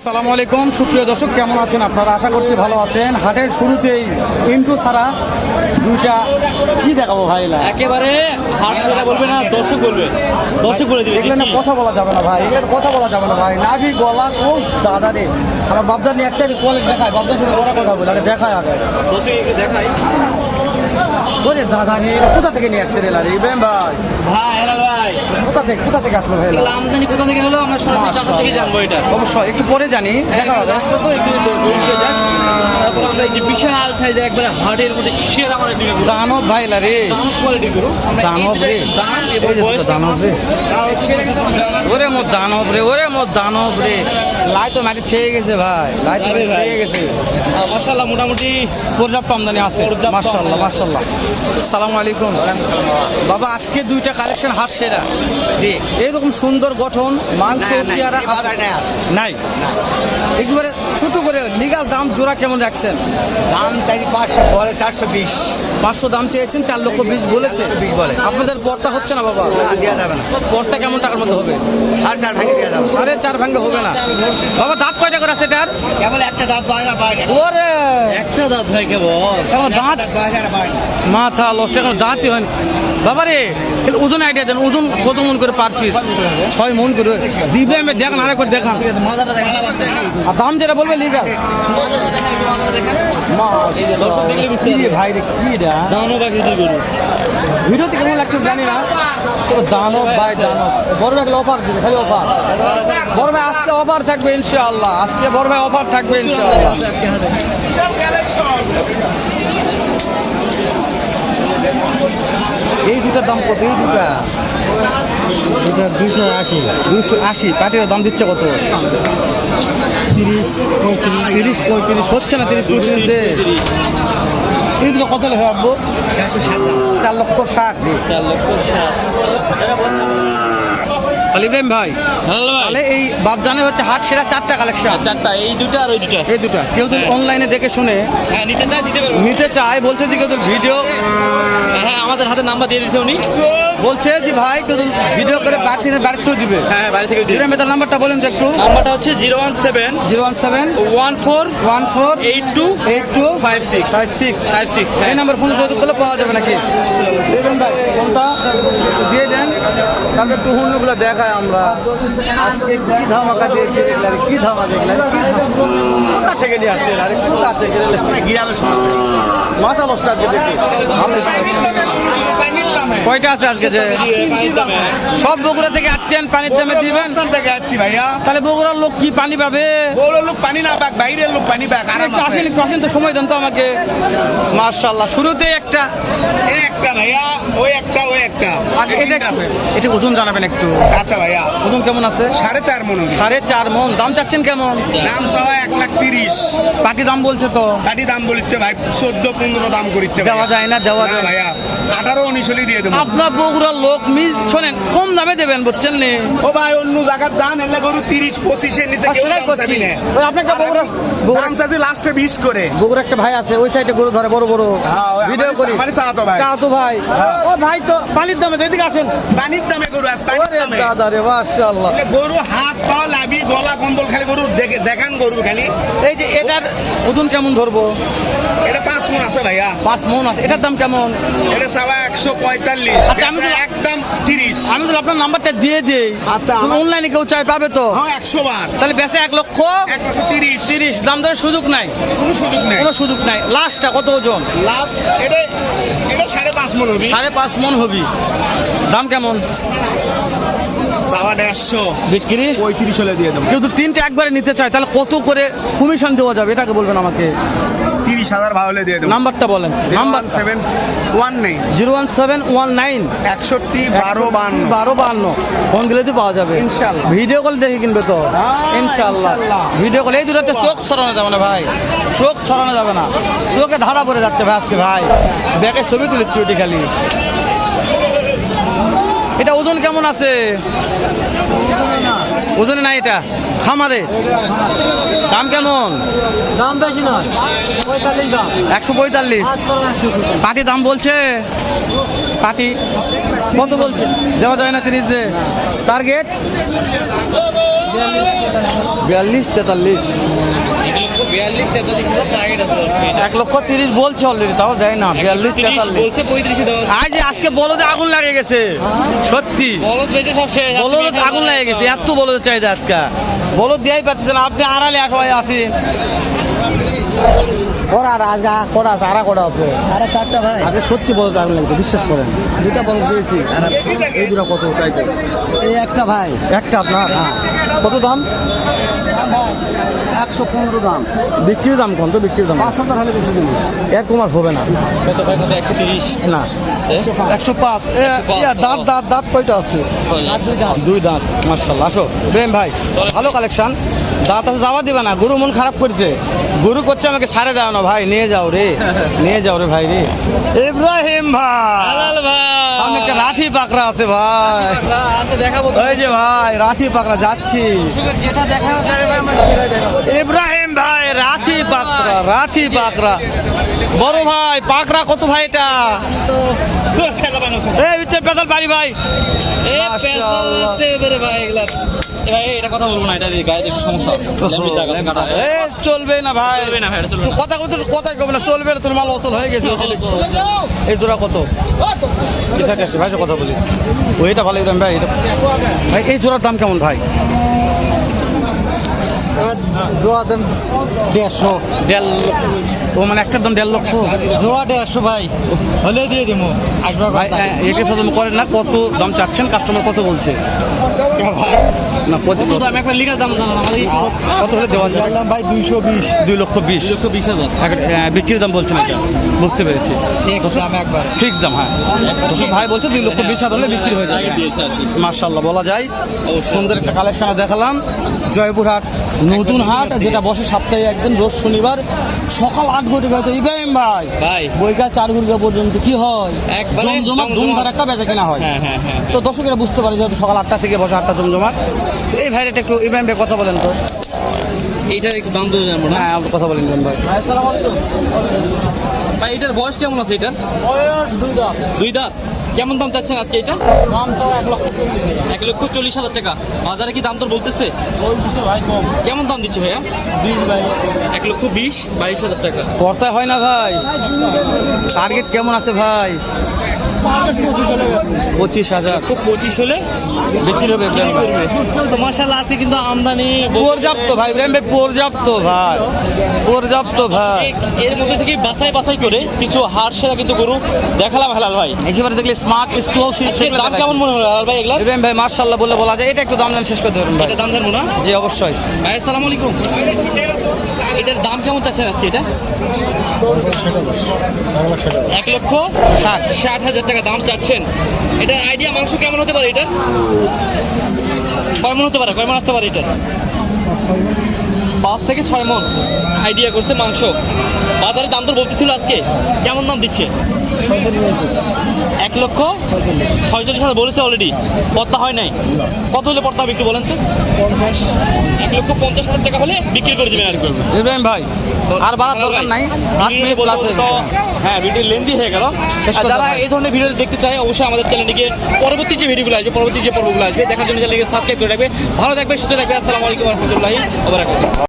আসসালামু আলাইকুম। সুপ্রিয় দর্শক কেমন আছেন আপনারা? আশা করছি ভালো আছেন। হাটের শুরুতেই ইন্টু ছাড়া দুইটা কি দেখাবো ভাই এলা? একেবারে হাট সেটা বলবে না দর্শক বলবে। দর্শক বলে দিবে এগুলো না কথা বলা যাবে না ভাই। এগুলো কথা বলা যাবে না ভাই। নাভি গলা কোন দাদা রে। আমার বাবদার নিয়ে একটা কোয়ালিটি দেখায় বাবদার সাথে কথা বলে আগে দেখায় আগে। দর্শক একে ওরে দাদা রে কোথা থেকে নিয়ে আসছে রে লারি ইব্রাহিম ভাই ভাই হেলাল ভাই। কোথা থেকে কোথা থেকে আসলো ভাই আমদানি কোথা থেকে হলো? আমরা সরাসরি চাচা থেকে জানব এটা। অবশ্যই একটু পরে জানি। দেখা হবে। রাস্তা তো একটু এই যে বিশাল সাইজের একবারে হাটের মধ্যে সেরা মানে দুই দানব ভাই লারি দাম কোয়ালিটি গরু। দানব রে। দুটার এবং বয়স দানব রে। ওরে মোর দানব রে ওরে মোর দানব রে। লাই তো মাটি খেয়ে গেছে ভাই। লাই তো খেয়ে গেছে। মাশাআল্লাহ মোটামুটি পর্যাপ্ত আমদানি আছে। পর্যাপ্ত মাশাআল্লাহ আমদানি। মাশাআল্লাহ আসসালামু আলাইকুম। বাবা আজকে দুইটা কালেকশন হাট সেরা। জি। এরকম সুন্দর গঠন মাংস চেহারা নাই? একেবারে ছোট করে লিগাল দাম জোড়া কেমন রাখছেন? দাম চাই পাঁচশো বলে চারশো বিশ। পাঁচশো দাম চেয়েছেন চার লক্ষ বিশ বলেছে। বিশ বলে। আপনাদের পরটা হচ্ছে না বাবা? দেওয়া যাবে না। পরটা কেমন টাকার মধ্যে হবে? সাড়ে চার ভাঙে দেওয়া যাবে। সাড়ে চার ভাঙ্গে হবে না। বাবা দাঁত কয়টা করে আছে এটার? কেবল একটা দাঁত পায় ওরে! একটা দাঁত ভাই কেবল দাঁত? মাথা লস্ট এখন দাঁতই রে ওজন আইডিয়া দেন ওজন কত মন করে পার পিস ছয় মন করে। দিবে আমি দেখান আরেকবার দেখান। আর দাম যেটা বলবে লিগাল দর্শক দেখলে বুঝতে পারবে। ভাই রে কি রে দামও বাকি দুই গরু। ভিডিওতে কেমন লাগছে জানি না। দানব ভাই দানব। বড় ভাই অফার দিবে খালি অফার বড় ভাই আজকে অফার থাকবে ইনশাআল্লাহ। আজকে বড় ভাই অফার থাকবে ইনশাআল্লাহ। এই দুটার দাম কত? এই দুটা দুটা দুশো আশি। দুশো আশি। পাটির দাম দিচ্ছে কত? তিরিশ পঁয়ত্রিশ। তিরিশ পঁয়ত্রিশ। হচ্ছে না তিরিশ পঁয়ত্রিশ দে এই দুটো কত লেখা আব্বু? চারশো চার লক্ষ ষাট। চার লক্ষ ষাট। ইব্রাহিম ভাই তাহলে এই বাপজানে হচ্ছে হাট সেরা চারটা কালেকশন চারটা এই দুটা আর ওই দুটা এই দুটা কেউ যদি হ্যাঁ। অনলাইনে দেখে শুনে হ্যাঁ নিতে চাই দিতে পারব। নিতে চায় বলছে যে কেউ ভিডিও হ্যাঁ আমাদের হাতে নাম্বার দিয়ে দিয়েছে উনি। বলছে যে ভাই কেউ ভিডিও করে বাড়ি থেকে বাড়ি থেকে দিবে। হ্যাঁ বাড়ি থেকে ভাই তার নাম্বারটা বলেন তো একটু। নাম্বারটা হচ্ছে zero one seven zero one seven one four one four eight two eight two five six. Five six. Five six এই নাম্বার ফোনে যোগাযোগ করলে পাওয়া যাবে নাকি? ফোনটা দিয়ে দেন। তারপর একটু হুন্ডগুলো দেখায় আমরা আজকে কি ধামাকা দিয়েছে এগুলা রে, কি ধামা দেখলেন কোথা থেকে নিয়ে আসছে আরে কোথা থেকে মাথা নষ্ট দেখি। ভালো। কয়টা আছে আজকে যে সব বগুড়া থেকে আসছেন পানির দামে দিবেন? থেকে যাচ্ছি ভাইয়া। তাহলে বগুড়ার লোক কি পানি পাবে? বড় লোক পানি না পাক বাইরের লোক পানি পাক একটু আসেন আসেন তো সময় দেন তো আমাকে। মার্শাল্লাহ শুরুতে একটা একটা ভাইয়া ওই একটা ওই একটা। এটা এটা ওজন জানাবেন একটু। আচ্ছা ভাইয়া। ওজন কেমন আছে? সাড়ে চার মন। সাড়ে চার মন। দাম চাচ্ছেন কেমন? দাম সবাই এক লাখ তিরিশ। পাটি দাম বলছে তো। কাটি দাম বলিচ্ছে ভাই চোদ্দ পনেরো দাম করিচ্ছে দেওয়া যায় না দেওয়া যায় না। ভাইয়া আঠারো উনিশ হলেই দিয়ে দেবো। আপনার বগুড়ার লোক মিস শোনেন কম দামে দেবেন বুঝছেন নি? ও ভাই অন্য জায়গার দাম এলে গরু তিরিশ পঁচিশের নিচে সেটাই করছি বগুড়া বগুড়া দাম চাচ্ছি লাস্টে বিশ করে। বগুড়া একটা ভাই আছে ওই সাইডে গরু ধরে বড় বড়। হ্যাঁ, ভিডিও করি। আমারই চালাতো ভাই। চাও ভাই। ও ভাই তো পানির দামে এদিকে আসেন। পানির দামে গরু পানির দামে। দাদা রে মাশাআল্লাহ। গরু হাত পা লাভি গলা কম্বল খালি গরু দেখান গরু খালি। এই যে এটার ওজন কেমন ধরবো? এটা পাঁচ মন আছে ভাইয়া। পাঁচ মন আছে। এটার দাম কেমন? এটা সাবা একশো পঁয়তাল্লিশ। আচ্ছা, আমি তো- একদম তিরিশ। আমি তো আপনার নাম্বারটা দিয়ে দিই। আচ্ছা, অনলাইনে কেউ চাই পাবে তো? হ্যাঁ একশো বার। তাহলে বেচে এক লক্ষ এক লক্ষ তিরিশ। তিরিশ। দাম সুযোগ নাই? কোনো সুযোগ নেই। কোনো সুযোগ নাই। লাস্টটা কত ওজন? লাস্ট এটা এটা সাড়ে পাঁচ মন হবি। সাড়ে পাঁচ মন হবি। দাম কেমন? পঁয়ত্রিশ হলে দিয়ে দেবো। কেউ তো তিনটে একবারে নিতে চায় তাহলে কত করে কমিশন দেওয়া যাবে? এটাকে বলবেন আমাকে। তিরিশ হাজার ভাগ হলে দিয়ে দেবো। নাম্বারটা বলেন। নাম্বার সেভেন ওয়ান নেই zero one seven one nine. একষট্টি বারো বান্ন। বারো বান্ন। ফোন দিলে তো পাওয়া যাবে। ইনশাল্লাহ। ভিডিও কল দেখে কিনবে তো? হ্যাঁ, ইনশাল্লাহ। ভিডিও কল এই দুটাতে চোখ ছড়ানো যাবে না ভাই। চোখ ছড়ানো যাবে না। চোখে ধারা পড়ে যাচ্ছে ভাই আজকে ভাই। ব্যাগে ছবি তুলেছি ওটি খালি। এটা ওজন কেমন আছে? ওজনে নাই এটা। খামারে। দাম কেমন? দাম বেশি নয়। পঁয়তাল্লিশ দাম। একশো পঁয়তাল্লিশ। পাটি দাম বলছে? পাটি। কত বলছে? দেওয়া যায় না তিরিশ টার্গেট? বিয়াল্লিশ তেতাল্লিশ। এক লক্ষ তিরিশ বলছে অলরেডি তাও দেয় না বিয়াল্লিশ তেতাল্লিশ। আজ আজকে বলদে আগুন লাগে গেছে সত্যি। বলদ আগুন লাগে গেছে এত বলতে চাহিদা আজকে। বলদ দিয়াই পাচ্ছেন আপনি আড়ালে সবাই আছেন। করা আজকে করা আড়া করা আছে। আরে চারটা ভাই। আগে সত্যি বলদ আগুন লাগছে বিশ্বাস করেন। দুটা বল দিয়েছি। আর এই দুটো কত চাইতে এই একটা ভাই। একটা আপনার? কত দাম? একশো পনেরো দাম। বিক্রির দাম কত? বিক্রির দাম পাঁচ হাজার হলে বেশি দিন এরকম আর হবে না। কত ভাই? কত? একশো তিরিশ। না। একশো পাঁচ। এ, দাঁত দাঁত দাঁত কয়টা আছে? দুই দাঁত। মার্শাল আসো প্রেম ভাই ভালো কালেকশন দাঁত আছে যাওয়া দিবে না। গরু মন খারাপ করছে। গরু করছে আমাকে সারে দাও না ভাই নিয়ে যাও রে। নিয়ে যাও রে ভাই রে। ইব্রাহিম ভাই। হালাল ভাই। সামনে একটা রাঠি পাকড়া আছে ভাই। আচ্ছা দেখাবো। ওই যে ভাই রাঠি পাকড়া যাচ্ছি। যেটা দেখানো যাবে ভাই আমরা ইব্রাহিম ভাই রাঠি পাকড়া রাঠি পাকড়া। বড় ভাই পাকড়া কত ভাই এটা? এই পেদাল পারি ভাই। এ। ভাই এগুলা। ভাই এটা কথা বলব না এটা গায়ে একটু সমস্যা ল্যাম্বির দাগ আছে কাটা। এ, চলবে না ভাই। চলবে না ভাই, এটা চলবে তুই কথা কত কথা কবে না চলবে না তোর মাল অচল হয়ে গেছে। এই জোড়া কত? ভাই কথা বলি। ও এটা ভালো ইব্রাহিম ভাই এটা ভাই এই জোড়ার দাম কেমন ভাই? জোড়া দাম দেড়শো। দেড় লক্ষ। ও মানে দাম দেড় লক্ষ। জোড়া দেড়শো ভাই হলে দিয়ে দিব আসবা ভাই একে করেন না কত দাম চাচ্ছেন কাস্টমার কত বলছে? না পঁচিশ কত দাম একবার লিগাল দাম জানান কত হলে দেওয়া যায়? ভাই দুইশো বিশ। দুই লক্ষ বিশ। লক্ষ বিশ হাজার। এক- হ্যাঁ, বিক্রির দাম বলছেন এটা। বুঝতে পেরেছি। ফিক্স দাম হ্যাঁ। দর্শক ভাই বলছে দুই লক্ষ বিশ হাজার হলে বিক্রি হয়ে যাবে। মার্শাল্লাহ বলা যায়। সুন্দর একটা কালেকশন দেখালাম। জয়পুরহাট। নতুন হাট যেটা বসে সপ্তাহে একদিন রোজ শনিবার সকাল আট ঘটিকা হয়তো ইব্রাহিম ভাই। ভাই। বইকা চার ঘটিকা পর্যন্ত কি হয়? একবারে জমজমাট জমজমাট। ধুম ধারাক্কা বেচা কেনা হয়। হ্যাঁ হ্যাঁ হ্যাঁ। তো দর্শকেরা বুঝতে পারে যেহেতু সকাল আটটা থেকে বসে আটটা জমজমাট। তো এই ভাইটা একটু ইব্রাহিম ভাই কথা বলেন তো। এইটার একটু দাম দিয়ে জানব না? হ্যাঁ আপনি কথা বলেন ভাই। ভাই এটার বয়স কেমন আছে এটার দুই দাঁত? কেমন দাম চাচ্ছেন আজকে এটা? দাম এক লক্ষ চল্লিশ হাজার। টাকা। বাজারে কি দাম তোর বলতেছে? কেমন দাম দিচ্ছে ভাইয়া? এক লক্ষ বিশ বাইশ হাজার টাকা। কর্তায় হয় না ভাই। টার্গেট কেমন আছে ভাই? পঁচিশ হাজার। খুব পঁচিশ হলে বিক্রি হবে মাসাল্লাহ আছে কিন্তু আমদানি পর্যাপ্ত ভাই পর্যাপ্ত ভাই। পর্যাপ্ত ভাই। এর মধ্যে থেকে বাছাই বাছাই করে কিছু হাট সেরা কিন্তু গরু দেখালাম হেলাল ভাই। একেবারে দেখলে স্মার্ট এক্সক্লুসিভ এর দাম কেমন মনে হলো হেলাল ভাই এগুলা ইব্রাহিম ভাই মার্শাল্লাহ বলে বলা যায়। এটা একটু দাম দেন শেষ করে দেবেন ভাই। এটা দাম জানব না? জি অবশ্যই। ভাই আসসালামু আলাইকুম। এটার দাম কেমন চাচ্ছেন আজকে এটা? এক লক্ষ ষাট। ষাট হাজার টাকা দাম চাচ্ছেন। এটার আইডিয়া মাংস কেমন হতে পারে এটা কয় মন হতে পারে কয় মন আসতে পারে এটা পাঁচ থেকে ছয় মন আইডিয়া করছে মাংস। বাজারে দাম তো বলতেছিল আজকে। কেমন দাম দিচ্ছে? এক লক্ষ ছয়চল্লিশ হাজার বলেছে অলরেডি পদ্মা হয় নাই। কত হলে পদ্মা বিক্রি বলেন তো? এক লক্ষ পঞ্চাশ হাজার টাকা হলে বিক্রি করে দেবেন আর কি ইব্রাহিম ভাই আর বাড়ার দরকার নাই। হ্যাঁ ভিডিও লেন্দি হয়ে গেল। যারা এই ধরনের ভিডিও দেখতে চায় অবশ্যই আমাদের চ্যানেলটিকে পরবর্তী যে ভিডিওগুলো আসবে পরবর্তী যে পর্বগুলো আসবে দেখার জন্য চ্যানেলকে সাবস্ক্রাইব করে রাখবে। ভালো থাকবে সুস্থ থাকবে আসসালামু আলাইকুম রহমতুল্লাহি